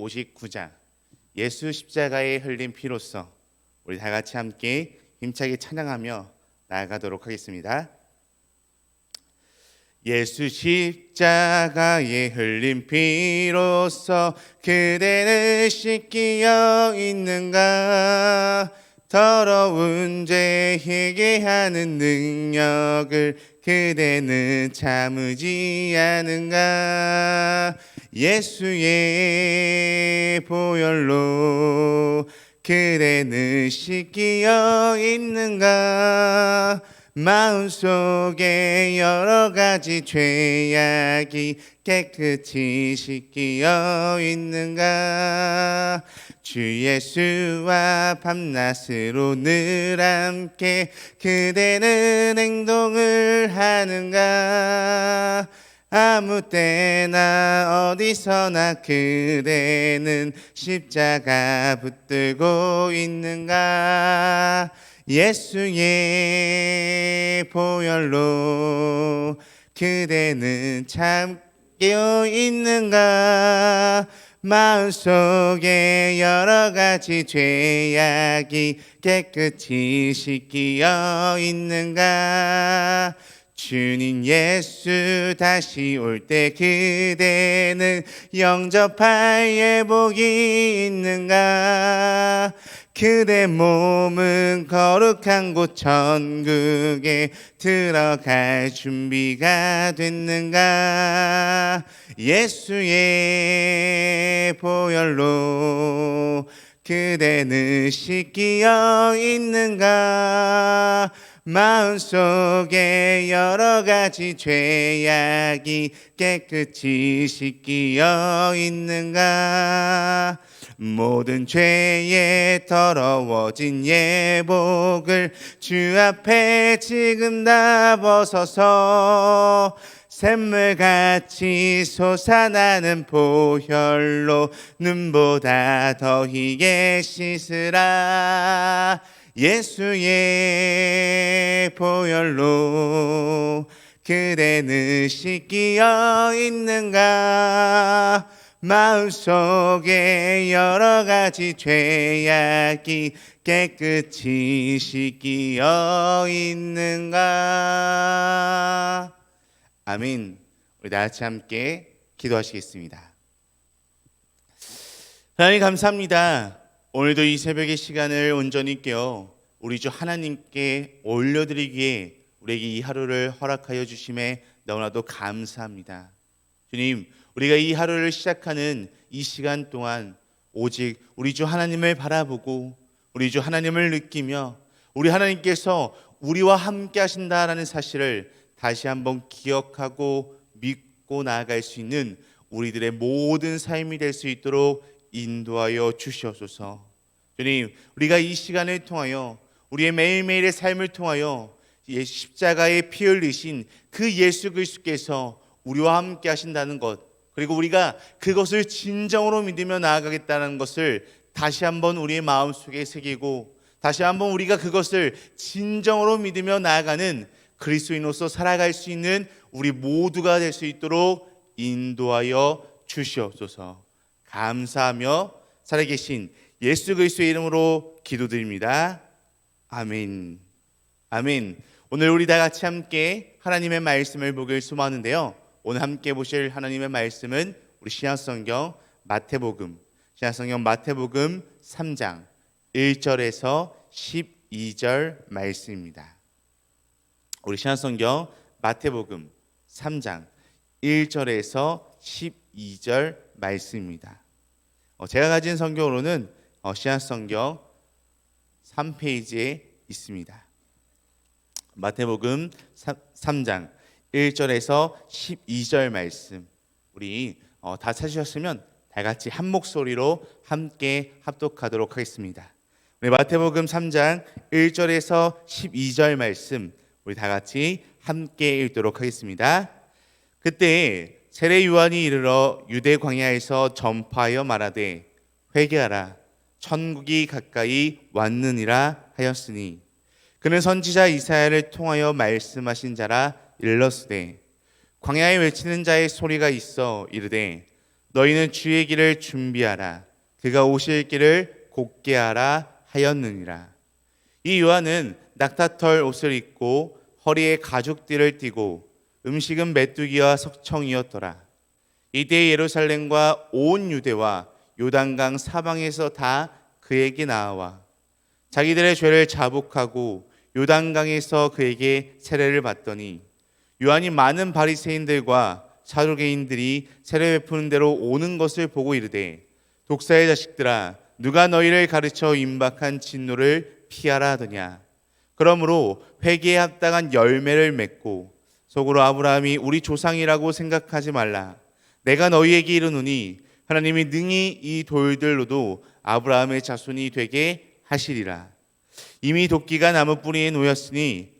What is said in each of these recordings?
59장 예수 십자가에 흘린 피로써 우리 다 같이 함께 힘차게 찬양하며 나아가도록 하겠습니다. 예수 십자가에 흘린 피로써 그대는 씻기어 있는가 더러운 죄 회개하는 능력을 그대는 참으지 않은가? 예수의 보혈로 그대는 씻기어 있는가? 마음속에 여러 가지 죄악이 깨끗이 씻기어 있는가 주 예수와 밤낮으로 늘 함께 그대는 행동을 하는가? 아무 때나 어디서나 그대는 십자가 붙들고 있는가? 예수의 보혈로 그대는 참 깨어 있는가 마음속에 여러 가지 죄악이 깨끗이 씻기어 있는가? 주님 예수 다시 올 때 그대는 영접할 예복이 있는가 그대 몸은 거룩한 곳 천국에 들어갈 준비가 됐는가? 예수의 보혈로 그대는 씻기어 있는가? 마음속에 여러 가지 죄악이 깨끗이 씻기어 있는가 모든 죄에 더러워진 예복을 주 앞에 지금 다 벗어서 샘물같이 솟아나는 보혈로 눈보다 더 희게 씻으라. 예수의 보혈로 그대는 씻기어 있는가 마음속에 여러 가지 죄악이 깨끗이 씻기어 있는가? 아멘. 우리 다 같이 함께 기도하시겠습니다. 하나님 감사합니다. 오늘도 이 새벽의 시간을 온전히 깨어 우리 주 하나님께 올려드리기에 우리에게 이 하루를 허락하여 주심에 너무나도 감사합니다. 주님, 우리가 이 하루를 시작하는 이 시간 동안 오직 우리 주 하나님을 바라보고 우리 주 하나님을 느끼며 우리 하나님께서 우리와 함께 하신다라는 사실을 다시 한번 기억하고 믿고 나아갈 수 있는 우리들의 모든 삶이 될 수 있도록 인도하여 주시옵소서. 주님, 우리가 이 시간을 통하여 우리의 매일매일의 삶을 통하여 십자가에 피 흘리신 그 예수 그리스도께서 우리와 함께 하신다는 것 그리고 우리가 그것을 진정으로 믿으며 나아가겠다는 것을 다시 한번 우리의 마음속에 새기고 다시 한번 우리가 그것을 진정으로 믿으며 나아가는 그리스도인으로서 살아갈 수 있는 우리 모두가 될 수 있도록 인도하여 주시옵소서. 감사하며 살아계신 예수 그리스도의 이름으로 기도드립니다. 아멘. 아멘. 오늘 우리 다 같이 함께 하나님의 말씀을 보길 소망하는데요. 오늘 함께 보실 하나님의 말씀은 우리 신약성경 마태복음 신약성경 마태복음 3장 1절에서 12절 말씀입니다. 우리 신약성경 마태복음 3장 1절에서 12절 말씀입니다. 어, 제가 가진 성경으로는 어, 신약성경 3페이지에 있습니다. 마태복음 3, 장 1절에서 12절 말씀 우리 어, 다 찾으셨으면 다 같이 한 목소리로 함께 합독하도록 하겠습니다. 우리 마태복음 3장 1절에서 12절 말씀 우리 다 같이 함께 읽도록 하겠습니다. 그때 세례 요한이 이르러 유대 광야에서 전파하여 말하되 회개하라 천국이 가까이 왔느니라 하였으니 그는 선지자 이사야를 통하여 말씀하신 자라 일렀으되 광야에 외치는 자의 소리가 있어 이르되 너희는 주의 길을 준비하라. 그가 오실 길을 곧게 하라 하였느니라. 이 요한은 낙타털 옷을 입고 허리에 가죽띠를 띠고 음식은 메뚜기와 석청이었더라. 이때 예루살렘과 온 유대와 요단강 사방에서 다 그에게 나와 자기들의 죄를 자복하고 요단강에서 그에게 세례를 받더니 요한이 많은 바리새인들과 사두개인들이 세례 베푸는 대로 오는 것을 보고 이르되 독사의 자식들아 누가 너희를 가르쳐 임박한 진노를 피하라 하더냐? 그러므로 회개에 합당한 열매를 맺고 속으로 아브라함이 우리 조상이라고 생각하지 말라. 내가 너희에게 이르노니 하나님이 능히 이 돌들로도 아브라함의 자손이 되게 하시리라. 이미 도끼가 나무 뿌리에 놓였으니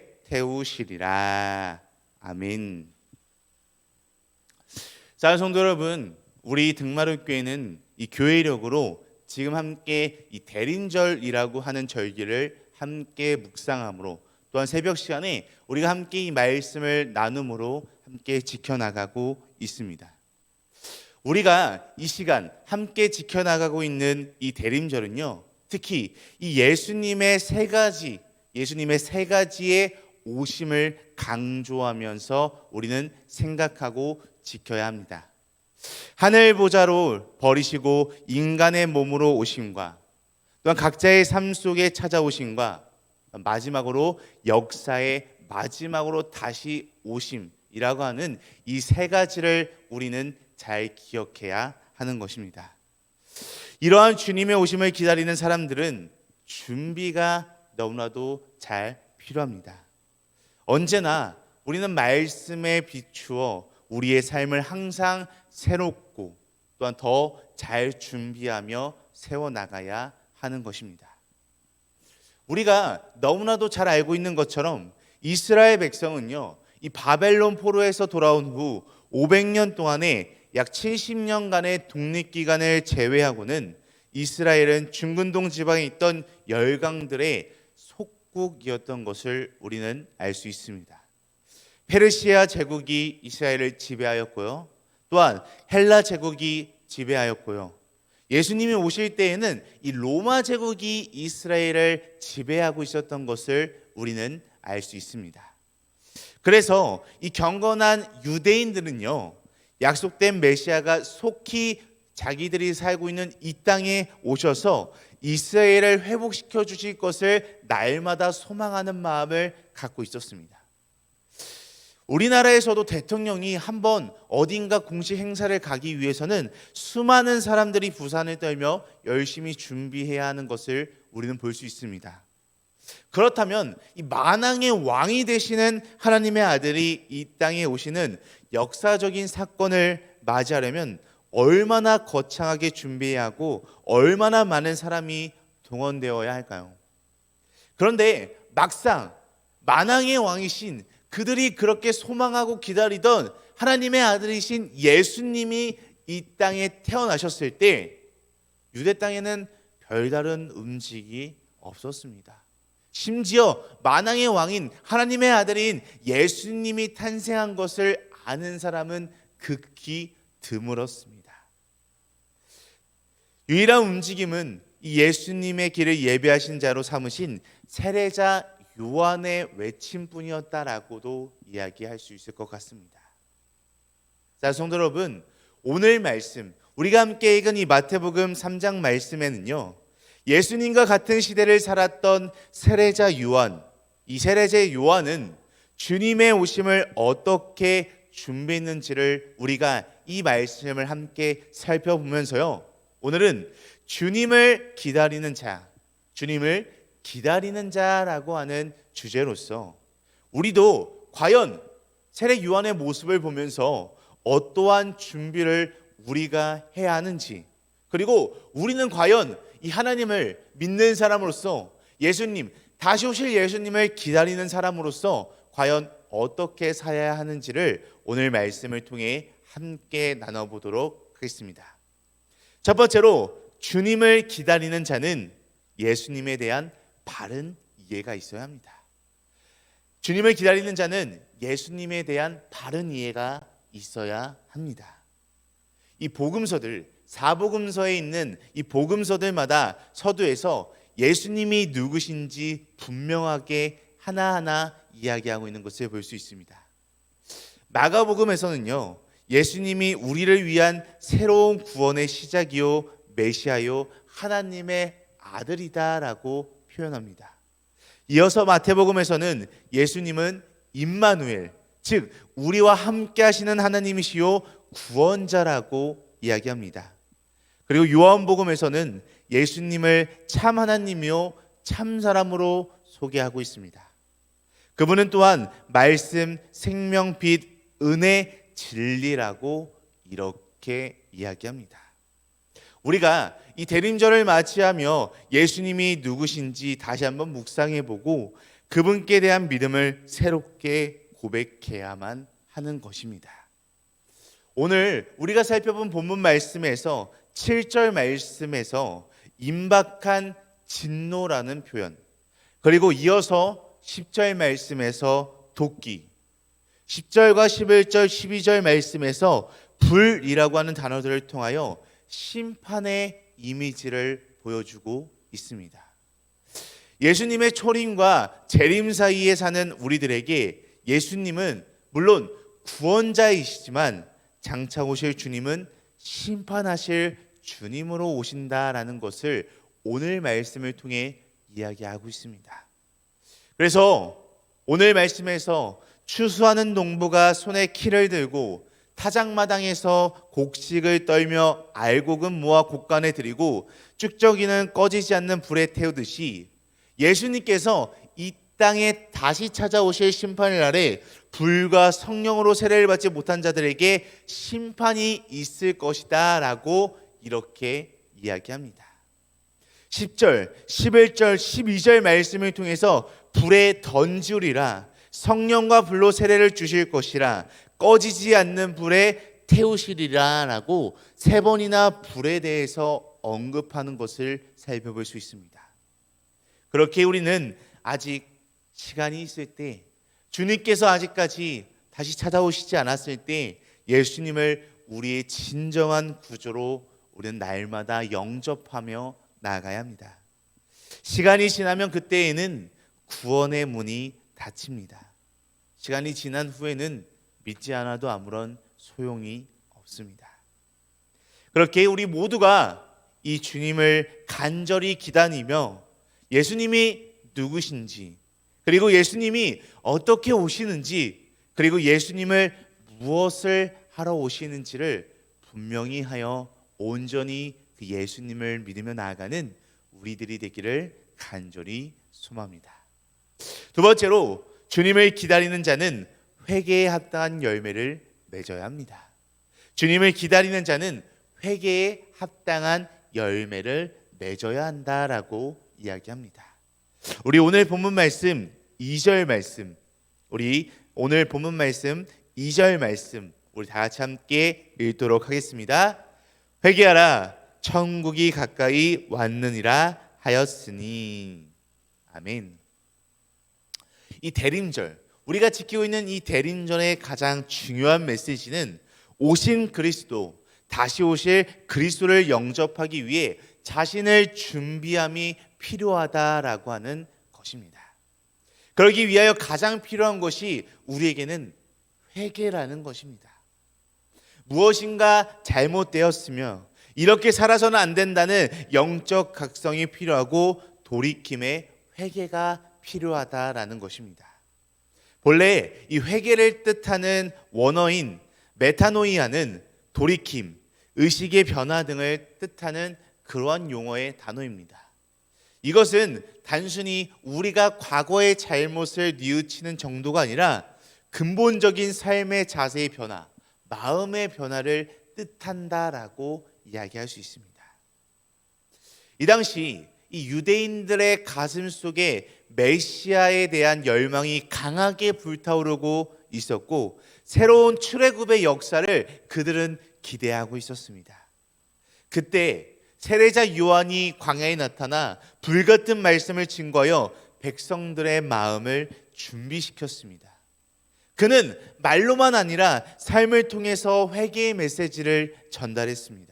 태우시리라. 아멘. 자, 성도 여러분, 우리 등마루 교회는 이 교회 이력으로 지금 함께 이 대린절이라고 하는 절기를 함께 묵상함으로 또한 새벽 시간에 우리가 함께 이 말씀을 나눔으로 함께 지켜나가고 있습니다. 우리가 이 시간 함께 지켜나가고 있는 이 대림절은요, 특히 이 예수님의 세 가지, 예수님의 세 가지의 오심을 강조하면서 우리는 생각하고 지켜야 합니다. 하늘 보좌로 버리시고 인간의 몸으로 오심과 또한 각자의 삶 속에 찾아오심과 마지막으로 역사의 마지막으로 다시 오심이라고 하는 이 세 가지를 우리는 잘 기억해야 하는 것입니다. 이러한 주님의 오심을 기다리는 사람들은 준비가 너무나도 잘 필요합니다. 언제나 우리는 말씀에 비추어 우리의 삶을 항상 새롭고 또한 더 잘 준비하며 세워 나가야 하는 것입니다. 우리가 너무나도 잘 알고 있는 것처럼 이스라엘 백성은요, 이 바벨론 포로에서 돌아온 후 500년 동안에 약 70년간의 독립 기간을 제외하고는 이스라엘은 중근동 지방에 있던 열강들의 속국이었던 것을 우리는 알 수 있습니다. 페르시아 제국이 이스라엘을 지배하였고요. 또한 헬라 제국이 지배하였고요. 예수님이 오실 때에는 이 로마 제국이 이스라엘을 지배하고 있었던 것을 우리는 알 수 있습니다. 그래서 이 경건한 유대인들은요, 약속된 메시아가 속히 자기들이 살고 있는 이 땅에 오셔서 이스라엘을 회복시켜 주실 것을 날마다 소망하는 마음을 갖고 있었습니다. 우리나라에서도 대통령이 한번 어딘가 공식 행사를 가기 위해서는 수많은 사람들이 부산을 떨며 열심히 준비해야 하는 것을 우리는 볼 수 있습니다. 그렇다면 이 만왕의 왕이 되시는 하나님의 아들이 이 땅에 오시는 역사적인 사건을 맞이하려면 얼마나 거창하게 준비해야 하고 얼마나 많은 사람이 동원되어야 할까요? 그런데 막상 만왕의 왕이신 그들이 그렇게 소망하고 기다리던 하나님의 아들이신 예수님이 이 땅에 태어나셨을 때 유대 땅에는 별다른 음식이 없었습니다. 심지어 만왕의 왕인 하나님의 아들인 예수님이 탄생한 것을 아는 사람은 극히 드물었습니다. 유일한 움직임은 이 예수님의 길을 예배하신 자로 삼으신 세례자 요한의 외침뿐이었다라고도 이야기할 수 있을 것 같습니다. 자, 성도 여러분, 오늘 말씀 우리가 함께 읽은 이 마태복음 3장 말씀에는요. 예수님과 같은 시대를 살았던 세례자 요한, 이 세례자 요한은 주님의 오심을 어떻게 준비했는지를 우리가 이 말씀을 함께 살펴보면서요. 오늘은 주님을 기다리는 자, 주님을 기다리는 자라고 하는 주제로서 우리도 과연 세례 요한의 모습을 보면서 어떠한 준비를 우리가 해야 하는지 그리고 우리는 과연 이 하나님을 믿는 사람으로서 예수님 다시 오실 예수님을 기다리는 사람으로서 과연 어떻게 살아야 하는지를 오늘 말씀을 통해 함께 나눠보도록 하겠습니다. 첫 번째로 주님을 기다리는 자는 예수님에 대한 바른 이해가 있어야 합니다. 주님을 기다리는 자는 예수님에 대한 바른 이해가 있어야 합니다. 이 복음서들 사복음서에 있는 이 복음서들마다 서두에서 예수님이 누구신지 분명하게 하나하나 이야기하고 있는 것을 볼 수 있습니다. 마가복음에서는요. 예수님이 우리를 위한 새로운 구원의 시작이요 메시아요 하나님의 아들이다라고 표현합니다. 이어서 마태복음에서는 예수님은 임마누엘 즉 우리와 함께 하시는 하나님이시요 구원자라고 이야기합니다. 그리고 요한복음에서는 예수님을 참 하나님이요 참 사람으로 소개하고 있습니다. 그분은 또한 말씀, 생명, 빛, 은혜, 진리라고 이렇게 이야기합니다. 우리가 이 대림절을 맞이하며 예수님이 누구신지 다시 한번 묵상해 보고 그분께 대한 믿음을 새롭게 고백해야만 하는 것입니다. 오늘 우리가 살펴본 본문 말씀에서 7절 말씀에서 임박한 진노라는 표현 그리고 이어서 10절 말씀에서 도끼 10절과 11절 12절 말씀에서 불이라고 하는 단어들을 통하여 심판의 이미지를 보여주고 있습니다. 예수님의 초림과 재림 사이에 사는 우리들에게 예수님은 물론 구원자이시지만 장차 오실 주님은 심판하실 주님으로 오신다라는 것을 오늘 말씀을 통해 이야기하고 있습니다. 그래서 오늘 말씀에서 추수하는 농부가 손에 키를 들고 타작마당에서 곡식을 떨며 알곡은 모아 곡간에 들이고 쭉저기는 꺼지지 않는 불에 태우듯이 예수님께서 이 땅에 다시 찾아오실 심판의 날에 불과 성령으로 세례를 받지 못한 자들에게 심판이 있을 것이다 라고 이렇게 이야기합니다. 10절, 11절, 12절 말씀을 통해서 불에 던지리라 성령과 불로 세례를 주실 것이라 꺼지지 않는 불에 태우시리라라고 세 번이나 불에 대해서 언급하는 것을 살펴볼 수 있습니다. 그렇게 우리는 아직 시간이 있을 때 주님께서 아직까지 다시 찾아오시지 않았을 때 예수님을 우리의 진정한 구조로 우리는 날마다 영접하며 나아가야 합니다. 시간이 지나면 그때에는 구원의 문이 닫힙니다. 시간이 지난 후에는 믿지 않아도 아무런 소용이 없습니다. 그렇게 우리 모두가 이 주님을 간절히 기다리며 예수님이 누구신지 그리고 예수님이 어떻게 오시는지 그리고 예수님을 무엇을 하러 오시는지를 분명히 하여 온전히 그 예수님을 믿으며 나아가는 우리들이 되기를 간절히 소망합니다. 두 번째로 주님을 기다리는 자는 회개에 합당한 열매를 맺어야 합니다. 주님을 기다리는 자는 회개에 합당한 열매를 맺어야 한다라고 이야기합니다. 우리 오늘 본문 말씀 2절 말씀 우리 오늘 본문 말씀 2절 말씀 우리 다 같이 함께 읽도록 하겠습니다. 회개하라 천국이 가까이 왔느니라 하였으니 아멘. 이 대림절 우리가 지키고 있는 이 대림절의 가장 중요한 메시지는 오신 그리스도 다시 오실 그리스도를 영접하기 위해 자신을 준비함이 필요하다라고 하는 것입니다. 그러기 위하여 가장 필요한 것이 우리에게는 회개라는 것입니다. 무엇인가 잘못되었으며 이렇게 살아서는 안 된다는 영적 각성이 필요하고 돌이킴의 회개가 필요하다라는 것입니다. 본래 이 회개를 뜻하는 원어인 메타노이아는 돌이킴, 의식의 변화 등을 뜻하는 그러한 용어의 단어입니다. 이것은 단순히 우리가 과거의 잘못을 뉘우치는 정도가 아니라 근본적인 삶의 자세의 변화, 마음의 변화를 뜻한다라고 이야기할 수 있습니다. 이 당시 이 유대인들의 가슴 속에 메시아에 대한 열망이 강하게 불타오르고 있었고 새로운 출애굽의 역사를 그들은 기대하고 있었습니다. 그때 세례자 요한이 광야에 나타나 불같은 말씀을 증거하여 백성들의 마음을 준비시켰습니다. 그는 말로만 아니라 삶을 통해서 회개의 메시지를 전달했습니다.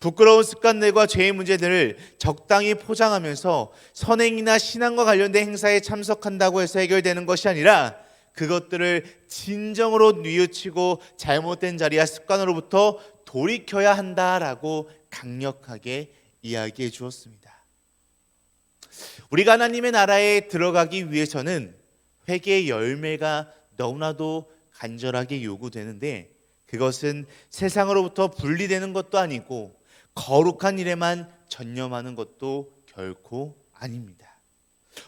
부끄러운 습관들과 죄의 문제들을 적당히 포장하면서 선행이나 신앙과 관련된 행사에 참석한다고 해서 해결되는 것이 아니라 그것들을 진정으로 뉘우치고 잘못된 자리와 습관으로부터 돌이켜야 한다라고 강력하게 이야기해 주었습니다. 우리가 하나님의 나라에 들어가기 위해서는 회개의 열매가 너무나도 간절하게 요구되는데 그것은 세상으로부터 분리되는 것도 아니고 거룩한 일에만 전념하는 것도 결코 아닙니다.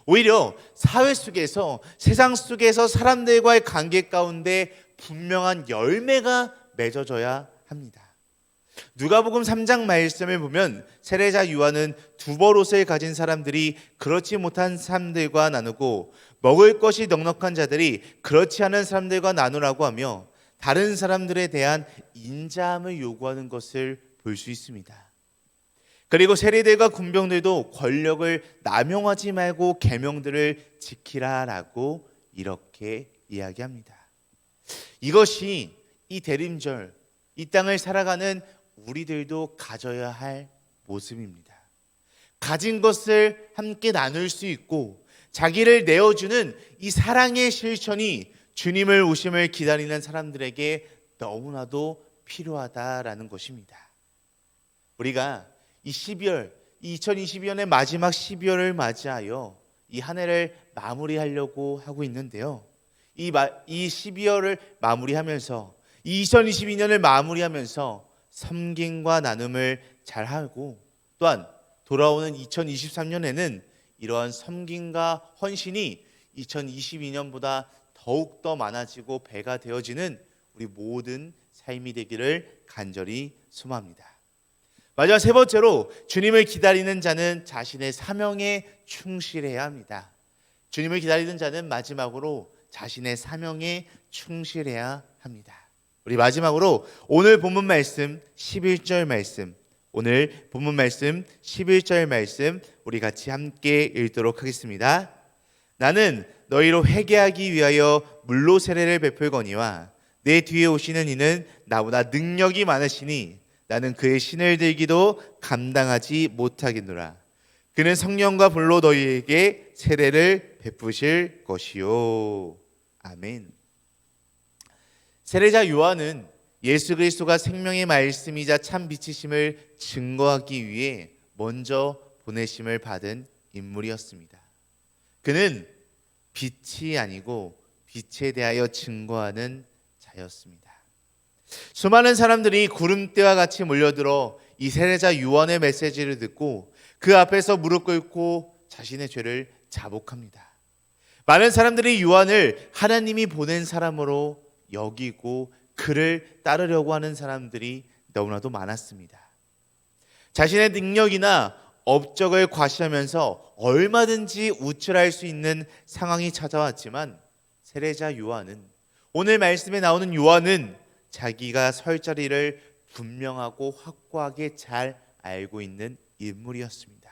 오히려 사회 속에서 세상 속에서 사람들과의 관계 가운데 분명한 열매가 맺어져야 합니다. 누가복음 3장 말씀을 보면 세례자 요한은 두벌 옷을 가진 사람들이 그렇지 못한 사람들과 나누고 먹을 것이 넉넉한 자들이 그렇지 않은 사람들과 나누라고 하며 다른 사람들에 대한 인자함을 요구하는 것을 볼 수 있습니다. 그리고 세리들과 군병들도 권력을 남용하지 말고 계명들을 지키라라고 이렇게 이야기합니다. 이것이 이 대림절 이 땅을 살아가는 우리들도 가져야 할 모습입니다. 가진 것을 함께 나눌 수 있고 자기를 내어주는 이 사랑의 실천이 주님을 오심을 기다리는 사람들에게 너무나도 필요하다라는 것입니다. 우리가 이 12월, 2022년의 마지막 12월을 맞이하여 이 한 해를 마무리하려고 하고 있는데요. 이, 마, 이 12월을 마무리하면서 2022년을 마무리하면서 섬김과 나눔을 잘 하고 또한 돌아오는 2023년에는 이러한 섬김과 헌신이 2022년보다 더욱 더 많아지고 배가 되어지는 우리 모든 삶이 되기를 간절히 소망합니다. 마지막 세 번째로 주님을 기다리는 자는 자신의 사명에 충실해야 합니다. 주님을 기다리는 자는 마지막으로 자신의 사명에 충실해야 합니다. 우리 마지막으로 오늘 본문 말씀 11절 말씀 오늘 본문 말씀 11절 말씀 우리 같이 함께 읽도록 하겠습니다. 나는 너희로 회개하기 위하여 물로 세례를 베풀거니와 내 뒤에 오시는 이는 나보다 능력이 많으시니 나는 그의 신을 들기도 감당하지 못하겠노라. 그는 성령과 불로 너희에게 세례를 베푸실 것이요. 아멘. 세례자 요한은 예수 그리스도가 생명의 말씀이자 참 빛이심을 증거하기 위해 먼저 보내심을 받은 인물이었습니다. 그는 빛이 아니고 빛에 대하여 증거하는 자였습니다. 수많은 사람들이 구름대와 같이 몰려들어 이 세례자 요한의 메시지를 듣고 그 앞에서 무릎 꿇고 자신의 죄를 자복합니다. 많은 사람들이 요한을 하나님이 보낸 사람으로 여기고 그를 따르려고 하는 사람들이 너무나도 많았습니다. 자신의 능력이나 업적을 과시하면서 얼마든지 우쭐할 수 있는 상황이 찾아왔지만 세례자 요한은 오늘 말씀에 나오는 요한은 자기가 설 자리를 분명하고 확고하게 잘 알고 있는 인물이었습니다.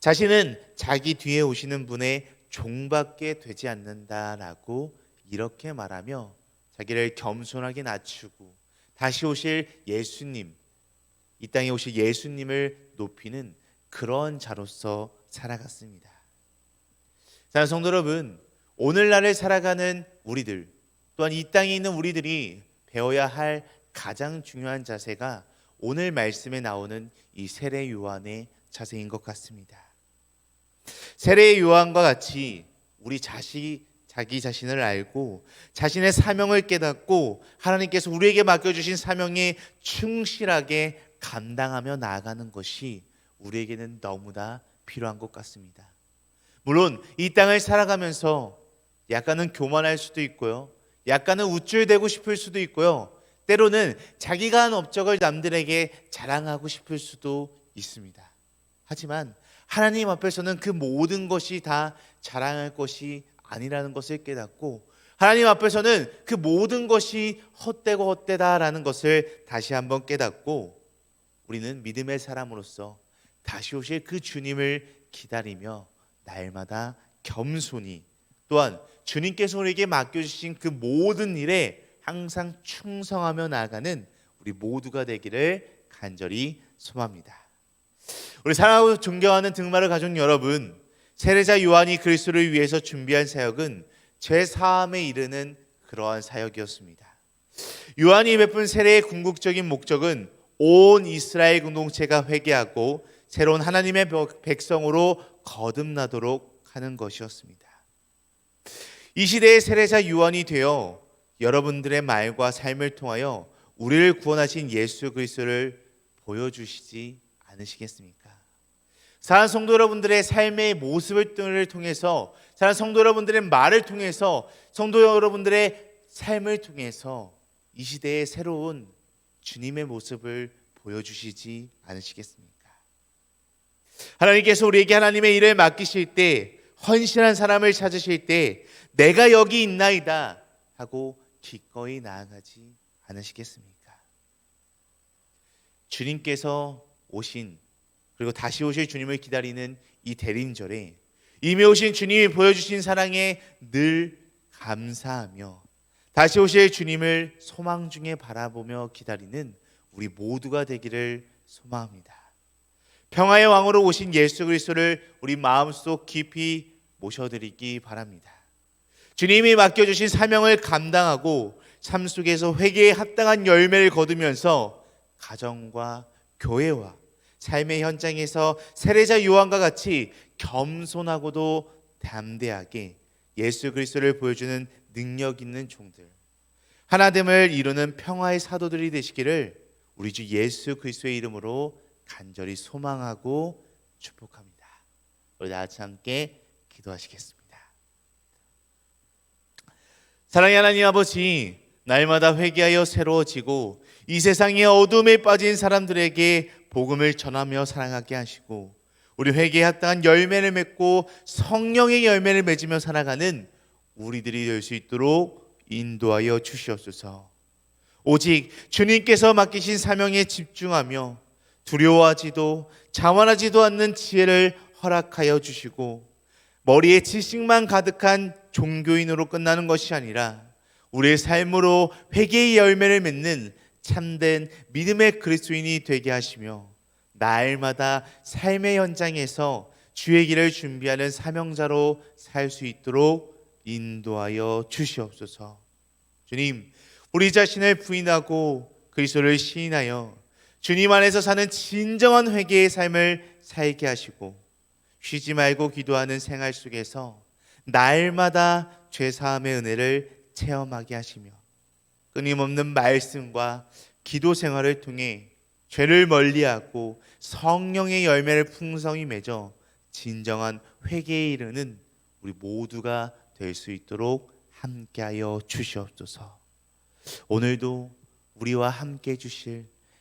자신은 자기 뒤에 오시는 분의 종밖에 되지 않는다라고 이렇게 말하며 자기를 겸손하게 낮추고 다시 오실 예수님, 이 땅에 오실 예수님을 높이는 그런 자로서 살아갔습니다. 자, 성도 여러분, 오늘날을 살아가는 우리들, 또한 이 땅에 있는 우리들이 배워야 할 가장 중요한 자세가 오늘 말씀에 나오는 이 세례 요한의 자세인 것 같습니다. 세례 요한과 같이 우리 자식 자기 자신을 알고 자신의 사명을 깨닫고 하나님께서 우리에게 맡겨주신 사명에 충실하게 감당하며 나아가는 것이 우리에게는 너무나 필요한 것 같습니다. 물론 이 땅을 살아가면서 약간은 교만할 수도 있고요. 약간은 우쭐대고 싶을 수도 있고요. 때로는 자기가 한 업적을 남들에게 자랑하고 싶을 수도 있습니다. 하지만 하나님 앞에서는 그 모든 것이 다 자랑할 것이 아니라는 것을 깨닫고 하나님 앞에서는 그 모든 것이 헛되고 헛되다라는 것을 다시 한번 깨닫고 우리는 믿음의 사람으로서 다시 오실 그 주님을 기다리며 날마다 겸손히 또한 주님께서 우리에게 맡겨주신 그 모든 일에 항상 충성하며 나아가는 우리 모두가 되기를 간절히 소망합니다. 우리 사랑하고 존경하는 등마를 가족 여러분, 세례자 요한이 그리스도를 위해서 준비한 사역은 제 사함에 이르는 그러한 사역이었습니다. 요한이 베푼 세례의 궁극적인 목적은 온 이스라엘 공동체가 회개하고 새로운 하나님의 백성으로 거듭나도록 하는 것이었습니다. 이 시대의 세례자 요한이 되어 여러분들의 말과 삶을 통하여 우리를 구원하신 예수 그리스도를 보여주시지 않으시겠습니까? 사랑 성도 여러분들의 삶의 모습을 통해서 사랑 성도 여러분들의 말을 통해서 성도 여러분들의 삶을 통해서 이 시대의 새로운 주님의 모습을 보여주시지 않으시겠습니까? 하나님께서 우리에게 하나님의 일을 맡기실 때 헌신한 사람을 찾으실 때 내가 여기 있나이다 하고 기꺼이 나아가지 않으시겠습니까? 주님께서 오신 그리고 다시 오실 주님을 기다리는 이 대린절에 이미 오신 주님이 보여주신 사랑에 늘 감사하며 다시 오실 주님을 소망 중에 바라보며 기다리는 우리 모두가 되기를 소망합니다. 평화의 왕으로 오신 예수 그리스도를 우리 마음속 깊이 모셔드리기 바랍니다. 주님이 맡겨주신 사명을 감당하고 삶 속에서 회개에 합당한 열매를 거두면서 가정과 교회와 삶의 현장에서 세례자 요한과 같이 겸손하고도 담대하게 예수 그리스도를 보여주는 능력 있는 종들 하나됨을 이루는 평화의 사도들이 되시기를 우리 주 예수 그리스도의 이름으로 간절히 소망하고 축복합니다. 우리 다 같이 함께 기도하시겠습니다. 사랑의 하나님 아버지, 날마다 회개하여 새로워지고 이 세상의 어둠에 빠진 사람들에게 복음을 전하며 사랑하게 하시고 우리 회개에 합당한 열매를 맺고 성령의 열매를 맺으며 살아가는 우리들이 될 수 있도록 인도하여 주시옵소서. 오직 주님께서 맡기신 사명에 집중하며 두려워하지도 자만하지도 않는 지혜를 허락하여 주시고 머리에 지식만 가득한 종교인으로 끝나는 것이 아니라 우리의 삶으로 회개의 열매를 맺는 참된 믿음의 그리스도인이 되게 하시며 날마다 삶의 현장에서 주의 길을 준비하는 사명자로 살 수 있도록 인도하여 주시옵소서. 주님, 우리 자신을 부인하고 그리스도를 시인하여 주님 안에서 사는 진정한 회개의 삶을 살게 하시고 쉬지 말고 기도하는 생활 속에서 날마다 죄 사함의 은혜를 체험하게 하시며 끊임없는 말씀과 기도 생활을 통해 죄를 멀리하고 성령의 열매를 풍성히 맺어 진정한 회개에 이르는 우리 모두가 될 수 있도록 함께하여 주시옵소서. 오늘도 우리와 함께 주실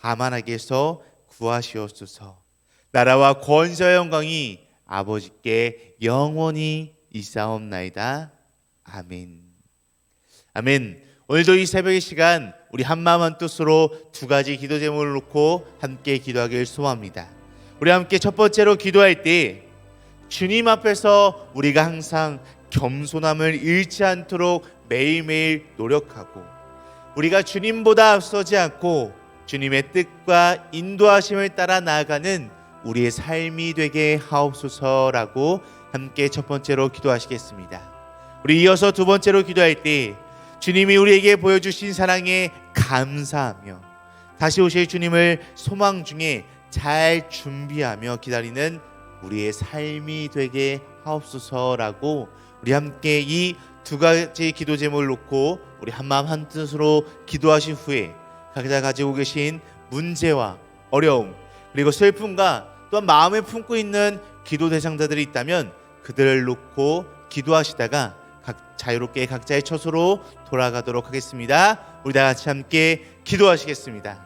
다만 하게서 구하시옵소서. 나라와 권세 영광이 아버지께 영원히 있사옵나이다. 아멘. 아멘. 오늘도 이 새벽의 시간 우리 한마음 한 뜻으로 두 가지 기도 제목을 놓고 함께 기도하길 소원합니다. 우리 함께 첫 번째로 기도할 때 주님 앞에서 우리가 항상 겸손함을 잃지 않도록 매일매일 노력하고 우리가 주님보다 앞서지 않고 주님의 뜻과 인도하심을 따라 나아가는 우리의 삶이 되게 하옵소서라고 함께 첫 번째로 기도하시겠습니다. 우리 이어서 두 번째로 기도할 때 주님이 우리에게 보여주신 사랑에 감사하며 다시 오실 주님을 소망 중에 잘 준비하며 기다리는 우리의 삶이 되게 하옵소서라고 우리 함께 이 두 가지 기도 제목을 놓고 우리 한마음 한뜻으로 기도하신 후에 각자 가지고 계신 문제와 어려움 그리고 슬픔과 또한 마음에 품고 있는 기도 대상자들이 있다면 그들을 놓고 기도하시다가 각 자유롭게 각자의 처소로 돌아가도록 하겠습니다. 우리 다 같이 함께 기도하시겠습니다.